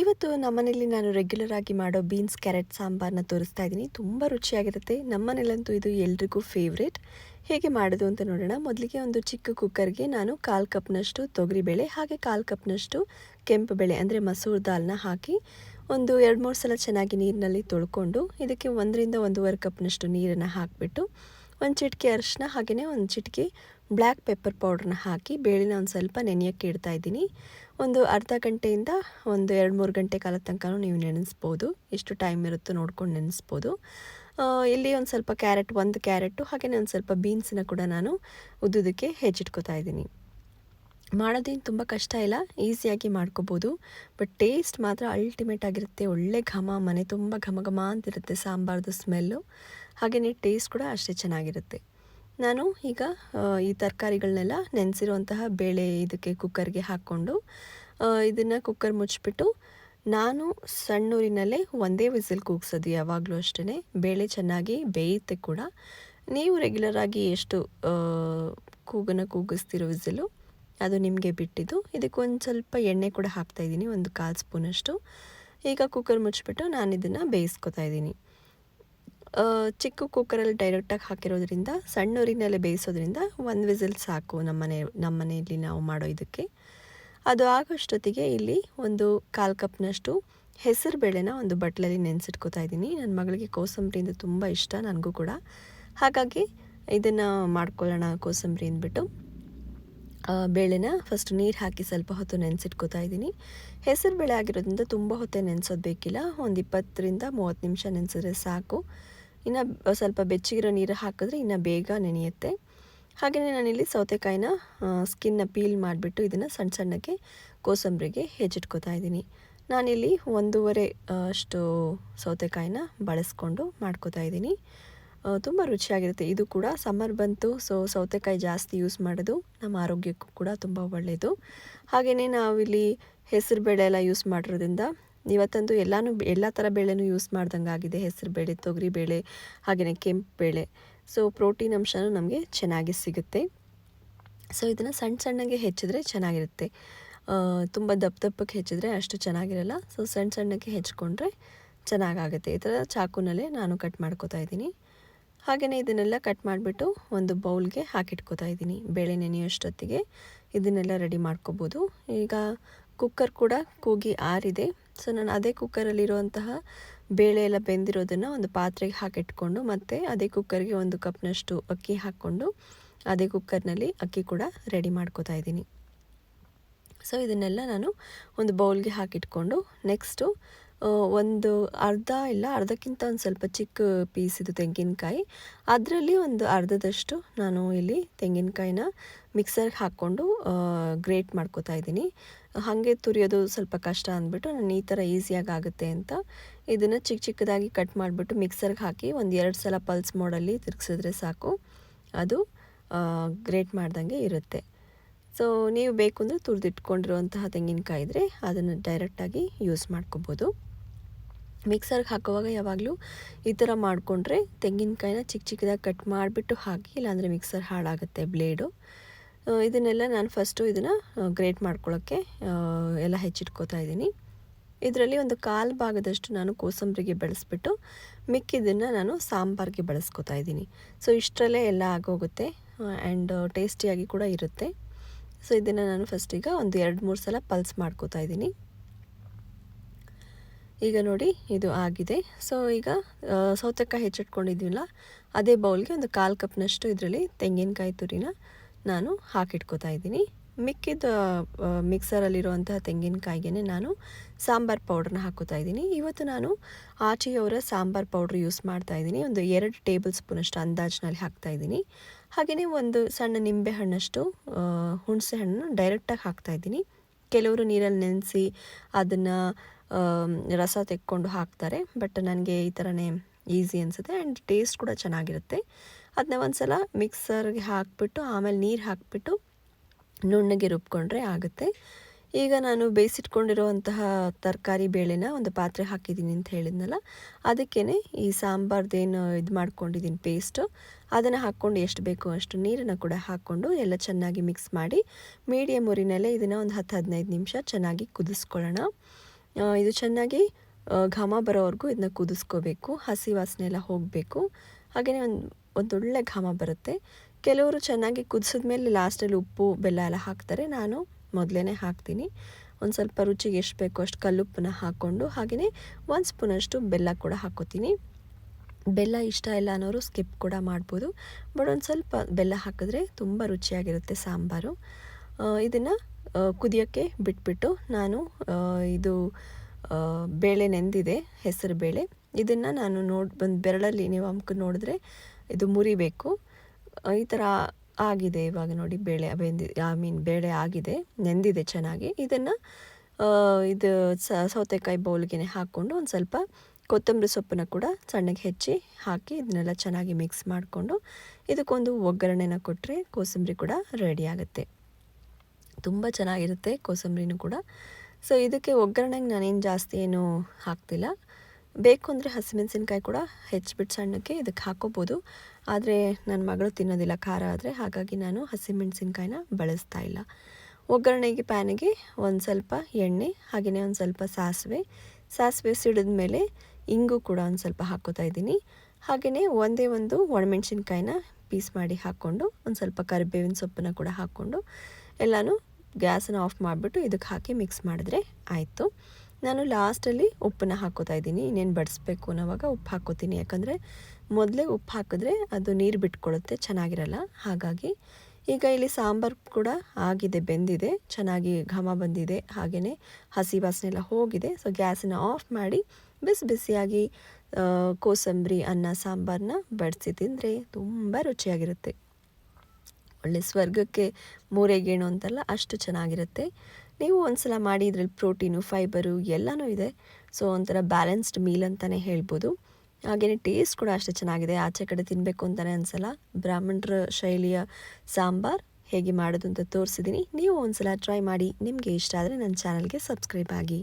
ಇವತ್ತು ನಮ್ಮನೇಲಿ ನಾನು ರೆಗ್ಯುಲರ್ ಆಗಿ ಮಾಡೋ ಬೀನ್ಸ್ ಕ್ಯಾರೆಟ್ ಸಾಂಬಾರನ್ನ ತೋರಿಸ್ತಾ ಇದ್ದೀನಿ. ತುಂಬ ರುಚಿಯಾಗಿರುತ್ತೆ. ನಮ್ಮನೇಲಂತೂ ಇದು ಎಲ್ರಿಗೂ ಫೇವ್ರೇಟ್ ಹೇಗೆ ಮಾಡೋದು ಅಂತ ನೋಡೋಣ. ಮೊದಲಿಗೆ ಒಂದು ಚಿಕ್ಕ ಕುಕ್ಕರ್ಗೆ ನಾನು ಕಾಲು ಕಪ್ನಷ್ಟು ತೊಗರಿಬೇಳೆ, ಹಾಗೆ ಕಾಲು ಕಪ್ನಷ್ಟು ಕೆಂಪು ಬೇಳೆ, ಅಂದರೆ ಮಸೂರ್ ದಾಲ್ನ ಹಾಕಿ ಒಂದು ಎರಡು ಮೂರು ಸಲ ಚೆನ್ನಾಗಿ ನೀರಿನಲ್ಲಿ ತೊಳ್ಕೊಂಡು ಇದಕ್ಕೆ ಒಂದರಿಂದ ಒಂದೂವರೆ ಕಪ್ನಷ್ಟು ನೀರನ್ನು ಹಾಕಿಬಿಟ್ಟು, ಒಂದು ಚಿಟಿಕೆ ಅರಿಶಿನ ಹಾಗೆಯೇ ಒಂದು ಚಿಟಿಕೆ ಬ್ಲ್ಯಾಕ್ ಪೆಪ್ಪರ್ ಪೌಡ್ರನ್ನ ಹಾಕಿ ಬೇಳೆನ ಒಂದು ಸ್ವಲ್ಪ ನೆನೆಯೋಕ್ಕೆ ಇಡ್ತಾ ಇದ್ದೀನಿ. ಒಂದು ಅರ್ಧ ಗಂಟೆಯಿಂದ ಒಂದು ಎರಡು ಮೂರು ಗಂಟೆ ಕಾಲ ತನಕ ನೀವು ನೆನೆಸ್ಬೋದು. ಎಷ್ಟು ಟೈಮ್ ಇರುತ್ತೋ ನೋಡ್ಕೊಂಡು ನೆನೆಸ್ಬೋದು. ಇಲ್ಲಿ ಒಂದು ಸ್ವಲ್ಪ ಕ್ಯಾರೆಟ್, ಒಂದು ಕ್ಯಾರೆಟು ಹಾಗೆಯೇ ಒಂದು ಸ್ವಲ್ಪ ಬೀನ್ಸನ್ನ ಕೂಡ ನಾನು ಉದ್ದುದಕ್ಕೆ ಹೆಚ್ಚಿಟ್ಕೋತಾ ಇದ್ದೀನಿ. ಮಾಡೋದೇನು ತುಂಬ ಕಷ್ಟ ಇಲ್ಲ, ಈಸಿಯಾಗಿ ಮಾಡ್ಕೋಬೋದು. ಬಟ್ ಟೇಸ್ಟ್ ಮಾತ್ರ ಅಲ್ಟಿಮೇಟ್ ಆಗಿರುತ್ತೆ, ಒಳ್ಳೆ ಘಮ, ಮನೆ ತುಂಬ ಘಮ ಘಮ ಅಂತಿರುತ್ತೆ ಸಾಂಬಾರ್ದು ಸ್ಮೆಲ್ಲು. ಹಾಗೆಯೇ ಟೇಸ್ಟ್ ಕೂಡ ಅಷ್ಟೇ ಚೆನ್ನಾಗಿರುತ್ತೆ. ನಾನು ಈಗ ಈ ತರಕಾರಿಗಳನ್ನೆಲ್ಲ ನೆನೆಸಿರುವಂತಹ ಬೇಳೆ ಇದಕ್ಕೆ ಕುಕ್ಕರ್ಗೆ ಹಾಕ್ಕೊಂಡು ಇದನ್ನು ಕುಕ್ಕರ್ ಮುಚ್ಚಿಬಿಟ್ಟು ನಾನು ಸಣ್ಣೂರಿನಲ್ಲೇ ಒಂದೇ ವಿಸಿಲ್ ಕೂಗ್ಸೋದು ಯಾವಾಗಲೂ ಅಷ್ಟೇ ಬೇಳೆ ಚೆನ್ನಾಗಿ ಬೇಯುತ್ತೆ ಕೂಡ. ನೀವು ರೆಗ್ಯುಲರ್ ಆಗಿ ಎಷ್ಟು ಕೂಗನ ಕೂಗಿಸ್ತಿರೋ ವಿಸಿಲು, ಅದು ನಿಮಗೆ ಬಿಟ್ಟಿದ್ದು. ಇದಕ್ಕೆ ಒಂದು ಸ್ವಲ್ಪ ಎಣ್ಣೆ ಕೂಡ ಹಾಕ್ತಾಯಿದ್ದೀನಿ ಒಂದು ಕಾಲು ಸ್ಪೂನಷ್ಟು. ಈಗ ಕುಕ್ಕರ್ ಮುಚ್ಚಿಬಿಟ್ಟು ನಾನು ಇದನ್ನು ಬೇಯಿಸ್ಕೊತಾ ಇದ್ದೀನಿ. ಚಿಕ್ಕ ಕುಕ್ಕರಲ್ಲಿ ಡೈರೆಕ್ಟಾಗಿ ಹಾಕಿರೋದ್ರಿಂದ ಸಣ್ಣ ಊರಿನಲ್ಲೇ ಬೇಯಿಸೋದ್ರಿಂದ ಒಂದು ವಿಸಿಲ್ ಸಾಕು ನಮ್ಮನೆ ನಮ್ಮನೆಯಲ್ಲಿ ನಾವು ಮಾಡೋ ಇದಕ್ಕೆ. ಅದು ಆಗೋಷ್ಟೊತ್ತಿಗೆ ಇಲ್ಲಿ ಒಂದು ಕಾಲು ಕಪ್ನಷ್ಟು ಹೆಸರು ಬೇಳೆನ ಒಂದು ಬಟ್ಲಲ್ಲಿ ನೆನೆಸಿಟ್ಕೋತಾ ಇದ್ದೀನಿ. ನನ್ನ ಮಗಳಿಗೆ ಕೋಸಂಬರಿಯಿಂದ ತುಂಬ ಇಷ್ಟ, ನನಗೂ ಕೂಡ. ಹಾಗಾಗಿ ಇದನ್ನು ಮಾಡ್ಕೊಳ್ಳೋಣ ಕೋಸಂಬರಿ ಅಂದ್ಬಿಟ್ಟು. ಬೇಳೆನ ಫಸ್ಟ್ ನೀರು ಹಾಕಿ ಸ್ವಲ್ಪ ಹೊತ್ತು ನೆನೆಸಿಟ್ಕೋತಾ ಇದ್ದೀನಿ. ಹೆಸರು ಬೇಳೆ ಆಗಿರೋದ್ರಿಂದ ತುಂಬ ಹೊತ್ತೇ ನೆನೆಸೋದು ಬೇಕಿಲ್ಲ. ಒಂದು ಇಪ್ಪತ್ತರಿಂದ ಮೂವತ್ತು ನಿಮಿಷ ನೆನೆಸಿದ್ರೆ ಸಾಕು. ಇನ್ನು ಸ್ವಲ್ಪ ಬೆಚ್ಚಗಿರೋ ನೀರು ಹಾಕಿದ್ರೆ ಇನ್ನು ಬೇಗ ನೆನೆಯುತ್ತೆ. ಹಾಗೆಯೇ ನಾನಿಲ್ಲಿ ಸೌತೆಕಾಯಿನ ಸ್ಕಿನ್ನ ಪೀಲ್ ಮಾಡಿಬಿಟ್ಟು ಇದನ್ನು ಸಣ್ಣ ಸಣ್ಣಕ್ಕೆ ಕೋಸಂಬರಿಗೆ ಹೆಚ್ಚಿಟ್ಕೋತಾ ಇದ್ದೀನಿ. ನಾನಿಲ್ಲಿ ಒಂದೂವರೆ ಅಷ್ಟು ಸೌತೆಕಾಯಿನ ಬಳಸ್ಕೊಂಡು ಮಾಡ್ಕೋತಾ ಇದ್ದೀನಿ. ತುಂಬ ರುಚಿಯಾಗಿರುತ್ತೆ. ಇದು ಕೂಡ ಸಮ್ಮರ್ ಬಂತು, ಸೊ ಸೌತೆಕಾಯಿ ಜಾಸ್ತಿ ಯೂಸ್ ಮಾಡೋದು ನಮ್ಮ ಆರೋಗ್ಯಕ್ಕೂ ಕೂಡ ತುಂಬ ಒಳ್ಳೆಯದು ಹಾಗೆಯೇ ನಾವಿಲ್ಲಿ ಹೆಸರು ಬೇಳೆ ಎಲ್ಲ ಯೂಸ್ ಮಾಡಿರೋದ್ರಿಂದ ಇವತ್ತಂತೂ ಎಲ್ಲಾನು ಎಲ್ಲ ಥರ ಬೇಳೆನೂ ಯೂಸ್ ಮಾಡ್ದಂಗೆ ಆಗಿದೆ. ಹೆಸರು ಬೇಳೆ, ತೊಗರಿ ಬೇಳೆ ಹಾಗೆಯೇ ಕೆಂಪು ಬೇಳೆ. ಸೊ ಪ್ರೋಟೀನ್ ಅಂಶನೂ ನಮಗೆ ಚೆನ್ನಾಗಿ ಸಿಗುತ್ತೆ. ಸೊ ಇದನ್ನು ಸಣ್ಣ ಸಣ್ಣಗೆ ಹೆಚ್ಚಿದ್ರೆ ಚೆನ್ನಾಗಿರುತ್ತೆ. ತುಂಬ ದಪ್ಪ ದಪ್ಪಕ್ಕೆ ಹೆಚ್ಚಿದ್ರೆ ಅಷ್ಟು ಚೆನ್ನಾಗಿರಲ್ಲ. ಸೊ ಸಣ್ಣ ಸಣ್ಣಕ್ಕೆ ಹೆಚ್ಕೊಂಡ್ರೆ ಚೆನ್ನಾಗಾಗುತ್ತೆ. ಈ ಥರ ಚಾಕುನಲ್ಲೇ ನಾನು ಕಟ್ ಮಾಡ್ಕೋತಾ ಇದ್ದೀನಿ. ಹಾಗೆಯೇ ಇದನ್ನೆಲ್ಲ ಕಟ್ ಮಾಡಿಬಿಟ್ಟು ಒಂದು ಬೌಲ್ಗೆ ಹಾಕಿಟ್ಕೋತಾ ಇದ್ದೀನಿ. ಬೇಳೆ ನೆನೆಯೋಷ್ಟೊತ್ತಿಗೆ ಇದನ್ನೆಲ್ಲ ರೆಡಿ ಮಾಡ್ಕೋಬೋದು. ಈಗ ಕುಕ್ಕರ್ ಕೂಡ ಕೂಗಿ ಆರಿದೆ. ಸೊ ನಾನು ಅದೇ ಕುಕ್ಕರಲ್ಲಿರುವಂತಹ ಬೇಳೆ ಎಲ್ಲ ಬೆಂದಿರೋದನ್ನು ಒಂದು ಪಾತ್ರೆಗೆ ಹಾಕಿಟ್ಕೊಂಡು ಮತ್ತು ಅದೇ ಕುಕ್ಕರ್ಗೆ ಒಂದು ಕಪ್ನಷ್ಟು ಅಕ್ಕಿ ಹಾಕ್ಕೊಂಡು ಅದೇ ಕುಕ್ಕರ್ನಲ್ಲಿ ಅಕ್ಕಿ ಕೂಡ ರೆಡಿ ಮಾಡ್ಕೋತಾ ಇದ್ದೀನಿ. ಸೊ ಇದನ್ನೆಲ್ಲ ನಾನು ಒಂದು ಬೌಲ್ಗೆ ಹಾಕಿಟ್ಕೊಂಡು ನೆಕ್ಸ್ಟು ಒಂದು ಅರ್ಧ ಇಲ್ಲ, ಅರ್ಧಕ್ಕಿಂತ ಒಂದು ಸ್ವಲ್ಪ ಚಿಕ್ಕ ಪೀಸ್ ಇದು ತೆಂಗಿನಕಾಯಿ. ಅದರಲ್ಲಿ ಒಂದು ಅರ್ಧದಷ್ಟು ನಾನು ಇಲ್ಲಿ ತೆಂಗಿನಕಾಯಿನ ಮಿಕ್ಸರ್ಗೆ ಹಾಕ್ಕೊಂಡು ಗ್ರೇಟ್ ಮಾಡ್ಕೋತಾ ಇದ್ದೀನಿ. ಹಾಗೆ ತುರಿಯೋದು ಸ್ವಲ್ಪ ಕಷ್ಟ ಅಂದ್ಬಿಟ್ಟು ನಾನು ಈ ಥರ ಈಸಿಯಾಗಿ ಆಗುತ್ತೆ ಅಂತ ಇದನ್ನು ಚಿಕ್ಕ ಚಿಕ್ಕದಾಗಿ ಕಟ್ ಮಾಡಿಬಿಟ್ಟು ಮಿಕ್ಸರ್ಗೆ ಹಾಕಿ ಒಂದು ಎರಡು ಸಲ ಪಲ್ಸ್ ಮೋಡಲ್ಲಿ ತಿರುಗಿಸಿದ್ರೆ ಸಾಕು. ಅದು ಗ್ರೇಟ್ ಮಾಡ್ದಂಗೆ ಇರುತ್ತೆ. ಸೊ ನೀವು ಬೇಕು ಅಂದರೆ ತುರಿದಿಟ್ಕೊಂಡಿರುವಂತಹ ತೆಂಗಿನಕಾಯಿ ಇದ್ದರೆ ಅದನ್ನು ಡೈರೆಕ್ಟಾಗಿ ಯೂಸ್ ಮಾಡ್ಕೋಬೋದು. ಮಿಕ್ಸರ್ಗೆ ಹಾಕುವಾಗ ಯಾವಾಗಲೂ ಈ ಥರ ಮಾಡಿಕೊಂಡ್ರೆ ತೆಂಗಿನಕಾಯಿನ ಚಿಕ್ಕ ಚಿಕ್ಕದಾಗಿ ಕಟ್ ಮಾಡಿಬಿಟ್ಟು ಹಾಕಿ, ಇಲ್ಲಾಂದರೆ ಮಿಕ್ಸರ್ ಹಾಳಾಗುತ್ತೆ ಬ್ಲೇಡು. ಇದನ್ನೆಲ್ಲ ನಾನು ಫಸ್ಟು ಇದನ್ನು ಗ್ರೇಟ್ ಮಾಡ್ಕೊಳ್ಳೋಕ್ಕೆ ಎಲ್ಲ ಹೆಚ್ಚಿಟ್ಕೋತಾ ಇದ್ದೀನಿ. ಇದರಲ್ಲಿ ಒಂದು ಕಾಲು ಭಾಗದಷ್ಟು ನಾನು ಕೋಸಂಬರಿಗೆ ಬೆಳೆಸ್ಬಿಟ್ಟು ಮಿಕ್ಕಿದ್ದನ್ನು ನಾನು ಸಾಂಬಾರಿಗೆ ಬಳಸ್ಕೊತಾ ಇದ್ದೀನಿ. ಸೊ, ಇಷ್ಟರಲ್ಲೇ ಎಲ್ಲ ಆಗೋಗುತ್ತೆ ಆ್ಯಂಡ್ ಟೇಸ್ಟಿಯಾಗಿ ಕೂಡ ಇರುತ್ತೆ. ಸೊ, ಇದನ್ನು ನಾನು ಫಸ್ಟಿಗೆ ಒಂದು ಎರಡು ಮೂರು ಸಲ ಪಲ್ಸ್ ಮಾಡ್ಕೋತಾ ಇದ್ದೀನಿ. ಈಗ ನೋಡಿ ಇದು ಆಗಿದೆ. ಸೊ ಈಗ ಸೌತೆಕಾಯಿ ಹೆಚ್ಚಿಟ್ಕೊಂಡಿದ್ದೀವಲ್ಲ, ಅದೇ ಬೌಲ್ಗೆ ಒಂದು ಕಾಲು ಕಪ್ನಷ್ಟು ಇದರಲ್ಲಿ ತೆಂಗಿನಕಾಯಿ ತುರಿನ ನಾನು ಹಾಕಿಟ್ಕೋತಾ ಇದ್ದೀನಿ. ಮಿಕ್ಕಿದ ಮಿಕ್ಸರಲ್ಲಿರುವಂತಹ ತೆಂಗಿನಕಾಯಿಗೆ ನಾನು ಸಾಂಬಾರ್ ಪೌಡ್ರನ್ನ ಹಾಕೋತಾ ಇದ್ದೀನಿ. ಇವತ್ತು ನಾನು ಆಚೆಯವರ ಸಾಂಬಾರ್ ಪೌಡ್ರ್ ಯೂಸ್ ಮಾಡ್ತಾ ಇದ್ದೀನಿ. ಒಂದು ಎರಡು ಟೇಬಲ್ ಸ್ಪೂನಷ್ಟು ಅಂದಾಜಿನಲ್ಲಿ ಹಾಕ್ತಾ ಇದ್ದೀನಿ. ಹಾಗೆಯೇ ಒಂದು ಸಣ್ಣ ನಿಂಬೆ ಹಣ್ಣಷ್ಟು ಹುಣಸೆ ಹಣ್ಣನ್ನು ಡೈರೆಕ್ಟಾಗಿ ಹಾಕ್ತಾ ಇದ್ದೀನಿ. ಕೆಲವರು ನೀರಲ್ಲಿ ನೆನೆಸಿ ಅದನ್ನು ರಸ ತೆಕ್ಕೊಂಡು ಹಾಕ್ತಾರೆ. ಬಟ್ ನನಗೆ ಈ ಥರನೇ ಈಸಿ ಅನಿಸುತ್ತೆ. ಆ್ಯಂಡ್ ಟೇಸ್ಟ್ ಕೂಡ ಚೆನ್ನಾಗಿರುತ್ತೆ. ಅದನ್ನ ಒಂದು ಸಲ ಮಿಕ್ಸರ್ಗೆ ಹಾಕಿಬಿಟ್ಟು, ಆಮೇಲೆ ನೀರು ಹಾಕಿಬಿಟ್ಟು, ನುಣ್ಣಗೆ ರುಬ್ಕೊಂಡ್ರೆ ಆಗುತ್ತೆ. ಈಗ ನಾನು ಬೇಯಿಸಿಟ್ಕೊಂಡಿರುವಂತಹ ತರಕಾರಿ ಬೇಳೆನ ಒಂದು ಪಾತ್ರೆ ಹಾಕಿದ್ದೀನಿ ಅಂತ ಹೇಳಿದ್ನಲ್ಲ ಅದಕ್ಕೇ ಈ ಸಾಂಬಾರ್ದೇನು ಇದು ಮಾಡ್ಕೊಂಡಿದ್ದೀನಿ ಪೇಸ್ಟು ಅದನ್ನು ಹಾಕ್ಕೊಂಡು ಎಷ್ಟು ಬೇಕು ಅಷ್ಟು ನೀರನ್ನು ಕೂಡ ಹಾಕ್ಕೊಂಡು ಎಲ್ಲ ಚೆನ್ನಾಗಿ ಮಿಕ್ಸ್ ಮಾಡಿ ಮೀಡಿಯಮ್ ಉರಿನಲ್ಲೇ ಇದನ್ನು ಒಂದು ಹತ್ತು ಹದಿನೈದು ನಿಮಿಷ ಚೆನ್ನಾಗಿ ಕುದಿಸ್ಕೊಳ್ಳೋಣ. ಇದು ಚೆನ್ನಾಗಿ ಘಮ ಬರೋವರೆಗೂ ಇದನ್ನ ಕುದಿಸ್ಕೋಬೇಕು, ಹಸಿ ವಾಸನೆ ಎಲ್ಲ ಹೋಗಬೇಕು. ಹಾಗೆಯೇ ಒಂದು, ಒಂದೊಳ್ಳೆ ಘಮ ಬರುತ್ತೆ. ಕೆಲವರು ಚೆನ್ನಾಗಿ ಕುದಿಸಿದ್ಮೇಲೆ ಲಾಸ್ಟಲ್ಲಿ ಉಪ್ಪು, ಬೆಲ್ಲ ಎಲ್ಲ ಹಾಕ್ತಾರೆ. ನಾನು ಮೊದಲೇ ಹಾಕ್ತೀನಿ. ಒಂದು ಸ್ವಲ್ಪ ರುಚಿಗೆ ಎಷ್ಟು ಬೇಕೋ ಅಷ್ಟು ಕಲ್ಲುಪ್ಪನ್ನ ಹಾಕ್ಕೊಂಡು ಹಾಗೆಯೇ ಒಂದು ಸ್ಪೂನಷ್ಟು ಬೆಲ್ಲ ಕೂಡ ಹಾಕೋತೀನಿ. ಬೆಲ್ಲ ಇಷ್ಟ ಇಲ್ಲ ಅನ್ನೋರು ಸ್ಕಿಪ್ ಕೂಡ ಮಾಡ್ಬೋದು. ಬಟ್ ಒಂದು ಸ್ವಲ್ಪ ಬೆಲ್ಲ ಹಾಕಿದ್ರೆ ತುಂಬ ರುಚಿಯಾಗಿರುತ್ತೆ ಸಾಂಬಾರು. ಇದನ್ನು ಕುದಿಯೋಕ್ಕೆ ಬಿಟ್ಬಿಟ್ಟು ನಾನು ಇದು ಬೇಳೆ ನೆಂದಿದೆ, ಹೆಸರು ಬೇಳೆ. ಇದನ್ನು ನಾನು ನೋಡಿ, ಬಂದು ಬೆರಳಲ್ಲಿ ನೀವು ಅಮ್ಕ ನೋಡಿದ್ರೆ ಇದು ಮುರಿಬೇಕು. ಈ ಥರ ಆಗಿದೆ ಇವಾಗ ನೋಡಿ ಬೇಳೆ ಬೆಂದಿ ಐ ಮೀನ್ ಬೇಳೆ ಆಗಿದೆ, ನೆಂದಿದೆ ಚೆನ್ನಾಗಿ. ಇದನ್ನು ಇದು ಸೌತೆಕಾಯಿ ಬೌಲ್ಗೆ ಹಾಕ್ಕೊಂಡು ಒಂದು ಸ್ವಲ್ಪ ಕೊತ್ತಂಬರಿ ಸೊಪ್ಪನ್ನ ಕೂಡ ಸಣ್ಣಗೆ ಹೆಚ್ಚಿ ಹಾಕಿ ಇದನ್ನೆಲ್ಲ ಚೆನ್ನಾಗಿ ಮಿಕ್ಸ್ ಮಾಡಿಕೊಂಡು ಇದಕ್ಕೊಂದು ಒಗ್ಗರಣೆನ ಕೊಟ್ಟರೆ ಕೋಸಂಬರಿ ಕೂಡ ರೆಡಿ ಆಗುತ್ತೆ. ತುಂಬ ಚೆನ್ನಾಗಿರುತ್ತೆ ಕೋಸಂಬರಿನೂ ಕೂಡ. ಸೊ ಇದಕ್ಕೆ ಒಗ್ಗರಣೆಗೆ ನಾನೇನು ಜಾಸ್ತಿ ಏನು ಹಾಕ್ತಿಲ್ಲ. ಬೇಕು ಅಂದರೆ ಹಸಿಮೆಣಸಿನ್ಕಾಯಿ ಕೂಡ ಹೆಚ್ಚಿಬಿಟ್ಟು ಸಣ್ಣಕ್ಕೆ ಇದಕ್ಕೆ ಹಾಕೋಬೋದು. ಆದರೆ ನನ್ನ ಮಗಳು ತಿನ್ನೋದಿಲ್ಲ, ಖಾರ ಆದರೆ ಹಾಗಾಗಿ ನಾನು ಹಸಿಮೆಣಸಿನ್ಕಾಯಿನ ಬಳಸ್ತಾ ಇಲ್ಲ. ಒಗ್ಗರಣೆಗೆ, ಪ್ಯಾನಿಗೆ ಒಂದು ಸ್ವಲ್ಪ ಎಣ್ಣೆ ಹಾಗೆಯೇ ಒಂದು ಸ್ವಲ್ಪ ಸಾಸಿವೆ. ಸಾಸಿವೆ ಸಿಡಿದ ಮೇಲೆ ಇಂಗು ಕೂಡ ಒಂದು ಸ್ವಲ್ಪ ಹಾಕೋತಾ ಇದ್ದೀನಿ. ಹಾಗೆಯೇ ಒಂದೇ ಒಂದು ಒಣಮೆಣ್ಸಿನ್ಕಾಯಿನ ಪೀಸ್ ಮಾಡಿ ಹಾಕ್ಕೊಂಡು, ಒಂದು ಸ್ವಲ್ಪ ಕರಿಬೇವಿನ ಸೊಪ್ಪನ್ನ ಕೂಡ ಹಾಕ್ಕೊಂಡು ಎಲ್ಲನೂ ಗ್ಯಾಸನ್ನು ಆಫ್ ಮಾಡಿಬಿಟ್ಟು ಇದಕ್ಕೆ ಹಾಕಿ ಮಿಕ್ಸ್ ಮಾಡಿದ್ರೆ ಆಯಿತು. ನಾನು ಲಾಸ್ಟಲ್ಲಿ ಉಪ್ಪನ್ನು ಹಾಕೋತಾ ಇದ್ದೀನಿ. ಇನ್ನೇನು ಬಡಿಸ್ಬೇಕು ಅನ್ನೋವಾಗ ಉಪ್ಪು ಹಾಕೋತೀನಿ. ಯಾಕಂದರೆ ಮೊದಲೇ ಉಪ್ಪು ಹಾಕಿದ್ರೆ ಅದು ನೀರು ಬಿಟ್ಕೊಳ್ಳುತ್ತೆ, ಚೆನ್ನಾಗಿರಲ್ಲ. ಹಾಗಾಗಿ ಈಗ ಇಲ್ಲಿ ಸಾಂಬಾರು ಕೂಡ ಆಗಿದೆ, ಬೆಂದಿದೆ. ಚೆನ್ನಾಗಿ ಘಮ ಬಂದಿದೆ. ಹಾಗೆಯೇ ಹಸಿ ವಾಸನೆ ಎಲ್ಲ ಹೋಗಿದೆ. ಸೊ ಗ್ಯಾಸನ್ನು ಆಫ್ ಮಾಡಿ ಬಿಸಿ ಬಿಸಿಯಾಗಿ ಕೋಸಂಬರಿ, ಅನ್ನ, ಸಾಂಬಾರನ್ನ ಬಡಿಸಿ ತಿಂದರೆ ತುಂಬ ರುಚಿಯಾಗಿರುತ್ತೆ. ಒಳ್ಳೆ ಸ್ವರ್ಗಕ್ಕೆ ಮೂರೇ ಗೇಣು ಅಂತಲ್ಲ ಅಷ್ಟು ಚೆನ್ನಾಗಿರುತ್ತೆ. ನೀವು ಒಂದ್ಸಲ ಮಾಡಿ ಇದರಲ್ಲಿ ಪ್ರೋಟೀನು, ಫೈಬರು ಎಲ್ಲನೂ ಇದೆ. ಸೊ, ಒಂಥರ ಬ್ಯಾಲೆನ್ಸ್ಡ್ ಮೀಲ್ ಅಂತಲೇ ಹೇಳ್ಬೋದು. ಹಾಗೆಯೇ ಟೇಸ್ಟ್ ಕೂಡ ಅಷ್ಟೇ ಚೆನ್ನಾಗಿದೆ. ಆಚೆ ಕಡೆ ತಿನ್ನಬೇಕು ಅಂತಲೇ ಅನಿಸಲ್ಲ. ಬ್ರಾಹ್ಮಣರ ಶೈಲಿಯ ಸಾಂಬಾರ್ ಹೇಗೆ ಮಾಡೋದು ಅಂತ ತೋರಿಸಿದ್ದೀನಿ ನೀವು ಒಂದ್ಸಲ ಟ್ರೈ ಮಾಡಿ. ನಿಮಗೆ ಇಷ್ಟ ಆದರೆ ನನ್ನ ಚಾನಲ್ಗೆ ಸಬ್ಸ್ಕ್ರೈಬ್ ಆಗಿ.